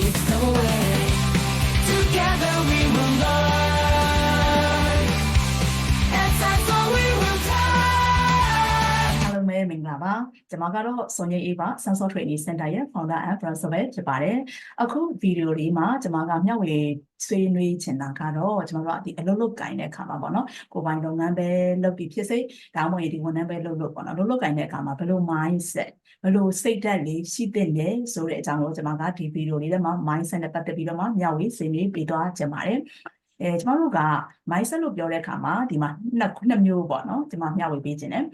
come away မင်္ဂလာပါကျွန်မကတော့စွန်ရိပ်အေးပါ Sensor Training Center ရဲ့ founder and principal ဖြစ်ပါတယ်အခုဗီဒီယိုလေးမှာကျွန်မကမျှဝေဆွေးနွေးချင်တာကတော့ကျွန်တော်တို့ကဒီအလုပ်လုပ်ကင်တဲ့အခါမှာပေါ့နော်ကိုယ်ပိုင်လုပ်ငန်းပဲလုပ်ပြီးဖြစ်စေဒါမှမဟုတ်ဒီဝန်ထမ်းပဲလုပ်လို့ပေါ့နော်လုပ်လုပ်ကင်တဲ့အခါမှာဘယ်လို mindset ဘယ်လိုစိတ်ဓာတ်လေးရှိသင့်လဲဆိုတဲ့အကြောင်းကိုကျွန်မကဒီဗီဒီယိုလေးထဲမှာ mindset နဲ့ပတ်သက်ပြီးတော့မှမျှဝေဆွေးနွေးပေးသွားချင်ပါတယ်အဲကျမတို့က mindset လို့ပြောတဲ့အခါမှာဒီမှာနှစ်နှစ်မျိုးပေါ့နော်ကျွန်မမျှဝေပေးခြင်းတယ်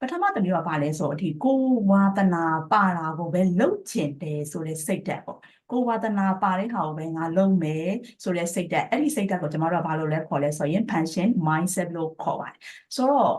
ပထမတစ်မျိုးကဘာလဲဆိုတော့ဒီကိုယ်ဝါသနာပါတာကိုပဲလှုပ်ချင်တယ်ဆိုတဲ့စိတ်ဓာတ်ပေါ့ကိုယ်ဝါသနာပါတဲ့ဟာကိုပဲငါလုပ်မယ်ဆိုတဲ့စိတ်ဓာတ်အဲ့ဒီစိတ်ဓာတ်ကိုကျွန်တော်တို့ကဘာလို့လဲခေါ်လဲဆိုရင် passion mindset လို့ခေါ်ပါတယ်ဆိုတော့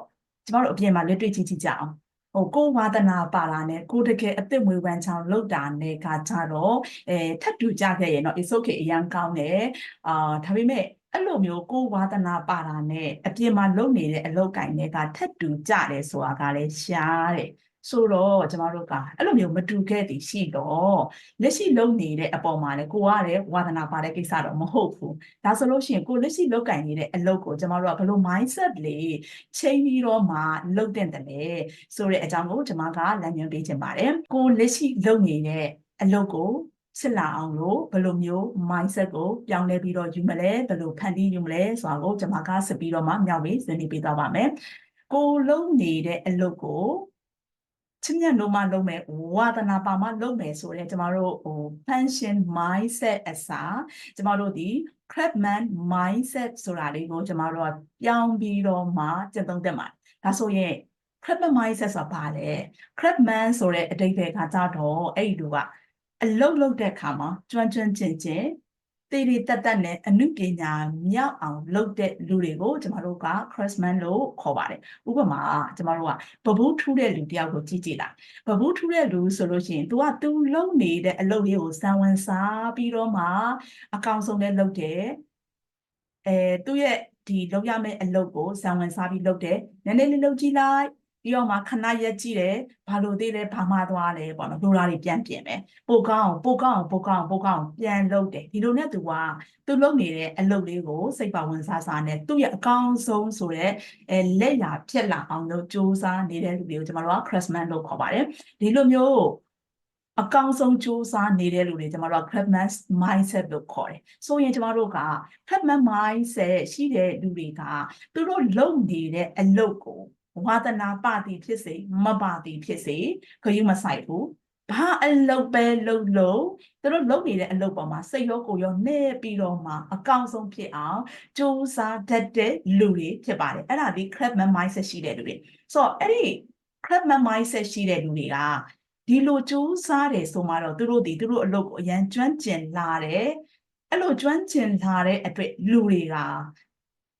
ကျွန်တော်တို့အပြင်မှာလက်တွေ့ကြည့်ကြည့်ကြအောင်ဟိုကိုယ်ဝါသနာပါတာနဲ့ကိုယ်တကယ်အသက်မွေးဝမ်းချောင်းလုပ်တာနဲ့ကကြတော့အဲထပ်တူကြခဲ့ရင်တော့ it's okay အရန်ကောင်းတယ်အာဒါပေမဲ့ အဲ့လိုမျိုးကိုယ်ဝါသနာပါတာနဲ့အပြင်မှာလုပ်နေတဲ့အလုပ်ကင်တွေကထပ်တူကြတယ်ဆိုတာကလည်းရှားတယ်ဆိုတော့ကျမတို့ကအဲ့လိုမျိုးမတူခဲ့သည်ရှိတော့လက်ရှိလုပ်နေတဲ့အပေါ်မှာလည်းကိုကလည်းဝါသနာပါတဲ့ကိစ္စတော့မဟုတ်ဘူးဒါဆိုလို့ရှိရင်ကိုလက်ရှိလုပ်ကင်နေတဲ့အလုပ်ကိုကျမတို့ကဘယ်လို mindset လေးချိန်ပြီးတော့မှလုပ်တင်တယ်လဲဆိုတဲ့အကြောင်းကိုကျမကလမ်းညွှန်ပေးခြင်းပါတယ်ကိုလက်ရှိလုပ်နေတဲ့အလုပ်ကို စစ်လာအောင်လို့ဘယ်လိုမျိုး mindset ကိုပြောင်းလဲပြီးတော့ယူမလဲဘယ်လိုဖန်တီးယူမလဲဆိုတာကိုကျွန်မကဆက်ပြီးတော့မှမျှဝေဆွေးနွေးပေးသွားပါမယ်။ကိုလုံးနေတဲ့အလုပ်ကိုချင်းညလုံးမလုံးမယ်ဝါသနာပါမလုံးမယ်ဆိုတော့ကျွန်တော်တို့ဟို pension mindset အစားကျွန်တော်တို့ဒီ craftsman mindset ဆိုတာလေးကိုကျွန်တော်တို့ကပြောင်းပြီးတော့မှကျင့်သုံးတတ်ပါတယ်။ဒါဆိုရင် craftsman mindset ဆိုတာဘာလဲ craftsman ဆိုတဲ့အဓိပ္ပာယ်ကကြတော့အဲ့ဒီလူက အလုတ်လုတ်တဲ့အခါမှာကျွမ်းကျွမ်းကျင်ကျင်တေရီတက်တက်နဲ့အနုပညာမြောက်အောင်လုပ်တဲ့လူတွေကိုကျမတို့က craftsman လို့ခေါ်ပါတယ်ဥပမာကျမတို့ကဘဘူးထူးတဲ့လူတယောက်ကိုကြည့်ကြည့်လိုက်ဘဘူးထူးတဲ့လူဆိုလို့ရှိရင် तू က तू လုပ်နေတဲ့အလုပ်လေးကိုစံဝင်စားပြီးတော့မှအကောင်ဆုံးနဲ့လုပ်တယ်အဲသူ့ရဲ့ဒီလုပ်ရမယ့်အလုပ်ကိုစံဝင်စားပြီးလုပ်တယ်နည်းနည်းလေးလုပ်ကြည့်လိုက် ပြီးတော့မှခဏရက်ကြည့်တယ်ဘာလို့သေးလဲဘာမှသွားလဲပေါ့နော်လိုလာတွေပြန်ပြင်မယ်ပိုကောင်းပိုကောင်းပိုကောင်းပိုကောင်းပြန်လုပ်တယ်ဒီလိုနဲ့သူကသူလုပ်နေတဲ့အလုပ်လေးကိုစိတ်ပါဝင်စားစားနဲ့သူ့ရဲ့အကောင်းဆုံးဆိုတဲ့အဲလက်ရာဖြစ်လာအောင်လို့စူးစမ်းနေတဲ့လူတွေကိုကျွန်တော်တို့က craftsman လို့ခေါ်ပါတယ်ဒီလိုမျိုးအကောင်းဆုံးစူးစမ်းနေတဲ့လူတွေကျွန်တော်တို့က craftsman mindset လို့ခေါ်တယ်။ဆိုရင်ကျွန်တော်တို့က craftsman mindset ရှိတဲ့လူတွေကသူတို့လုပ်နေတဲ့အလုပ်ကို ဝါသနာပသည်ဖြစ်စေမပသည်ဖြစ်စေခရုမဆိုင်ဘူးဘာအလုပ်ပဲလုပ်လို့သူတို့လုပ်နေတဲ့အလုပ်ပေါ်မှာစိတ်ရောကိုယ်ရောနှဲ့ပြီးတော့မှအကောင်းဆုံးဖြစ်အောင်စူးစမ်းတတ်တဲ့လူတွေဖြစ်ပါတယ်အဲ့ဒါဒီ craftsman mindset ရှိတဲ့လူတွေဆိုတော့အဲ့ဒီ craftsman mindset ရှိတဲ့လူတွေကဒီလိုစူးစမ်းတယ်ဆိုမှတော့သူတို့ဒီသူတို့အလုပ်ကိုအရန်ကျွမ်းကျင်လာတယ်အဲ့လိုကျွမ်းကျင်လာတဲ့အတွက်လူတွေက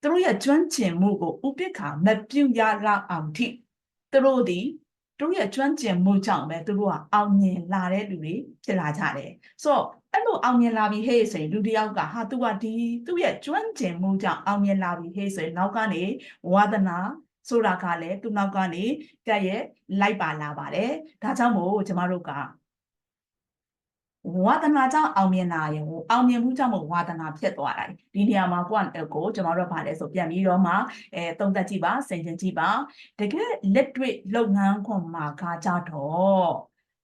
သူတို့ရဲ့ကျွမ်းကျင်မှုကိုဥပိ္ပခာမပြုတ်ရလောက်အောင်ထိသူတို့ဒီသူတို့ရဲ့ကျွမ်းကျင်မှုကြောင့်ပဲသူတို့ကအောင်မြင်လာတဲ့လူတွေဖြစ်လာကြတယ်ဆိုတော့အဲ့လိုအောင်မြင်လာပြီဟေ့ဆိုရင်လူတစ်ယောက်ကဟာသူကဒီသူ့ရဲ့ကျွမ်းကျင်မှုကြောင့်အောင်မြင်လာပြီဟေ့ဆိုရင်နောက်ကနေဝါသနာဆိုတာကလည်းသူနောက်ကနေကဲ့ရဲ့လိုက်ပါလာပါတယ်ဒါကြောင့်မို့ကျမတို့က ဝါသနာကြောင့်အောင်မြင်တာရေဟိုအောင်မြင်မှုကြောင့်မို့ဝါသနာဖြစ်သွားတာဒီနေရာမှာကိုကကိုကျွန်တော်တို့ဗာလဲဆိုပြန်ပြီးတော့မှအဲသုံးသက်ကြည့်ပါစိန်ကျင်ကြည့်ပါတကယ်လက်တွေ့လုပ်ငန်းခွန်မှာကကြတော့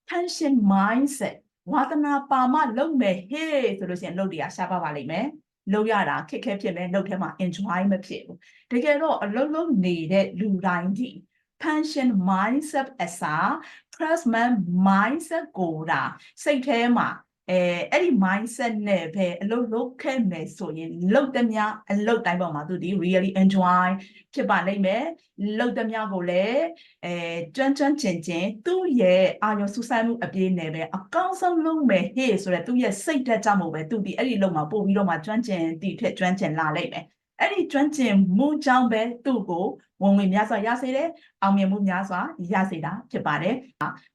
tension mindset ဝါသနာပါမလုပ်မယ်ဟေးဆိုလို့ရှိရင်လုပ်တရားရှားပါပါလိမ့်မယ်လုပ်ရတာခက်ခဲဖြစ်မယ်လုပ်ထဲမှာ enjoy မဖြစ်ဘူးတကယ်တော့အလုပ်လုပ်နေတဲ့လူတိုင်းဒီ pension mindset အစား craftsman mindset ကိုတာစိတ်ထဲမှာအဲအဲ့ဒီ mindset နဲ့ပဲအလုပ်လုပ်ခဲ့မယ်ဆိုရင်လုပ်သမျှအလုပ်တိုင်းပေါ်မှာသူဒီ really enjoy ဖြစ်ပါလိမ့်မယ်လုပ်သမျှကိုလည်းအဲကျွမ်းကျွမ်းကျင်ကျင်သူ့ရဲ့အာရုံစူးစိုက်မှုအပြည့်နဲ့ပဲအကောင်းဆုံးလုပ်မယ်ဟေ့ဆိုတော့သူ့ရဲ့စိတ်ဓာတ်ကြောင့်မို့ပဲသူဒီအဲ့ဒီလုပ်မှာပို့ပြီးတော့မှကျွမ်းကျင်တည်ထက်ကျွမ်းကျင်လာလိမ့်မယ် အဲ့ဒီကျွမ်းကျင်မှုကြောင့်ပဲသူ့ကိုဝင်ဝင်များစွာရစေတယ်အောင်မြင်မှုများစွာရစေတာဖြစ်ပါတယ်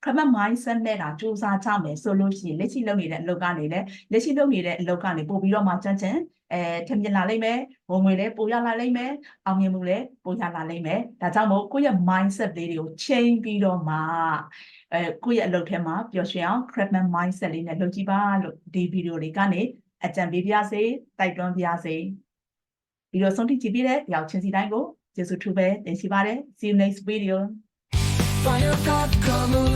ခမတ် mindset နဲ့တာစူးစမ်းကြမယ်ဆိုလို့ရှိရင်လက်ရှိလုပ်နေတဲ့အလုပ်ကနေလည်းလက်ရှိလုပ်နေတဲ့အလုပ်ကနေပို့ပြီးတော့မှကျွမ်းကျင်အဲထင်မြင်လာလိမ့်မယ်ဝင်ဝင်လည်းပိုရလာလိမ့်မယ်အောင်မြင်မှုလည်းပိုရလာလိမ့်မယ်ဒါကြောင့်မို့ကိုယ့်ရဲ့ mindset လေးတွေကို change ပြီးတော့မှအဲကိုယ့်ရဲ့အလုပ်ထဲမှာပျော်ရွှင်အောင် craftsman mindset လေးနဲ့လုပ်ကြည့်ပါလို့ဒီဗီဒီယိုလေးကနေအကြံပေးပါရစေတိုက်တွန်းပါရစေ ဗီဒီယိုဆုံးထိကြည့်ပြီးတဲ့ကြောက်ချင်းစီတိုင်းကိုကျေးဇူးထူးပဲတင်ရှိပါတယ် see you next video Fire God come along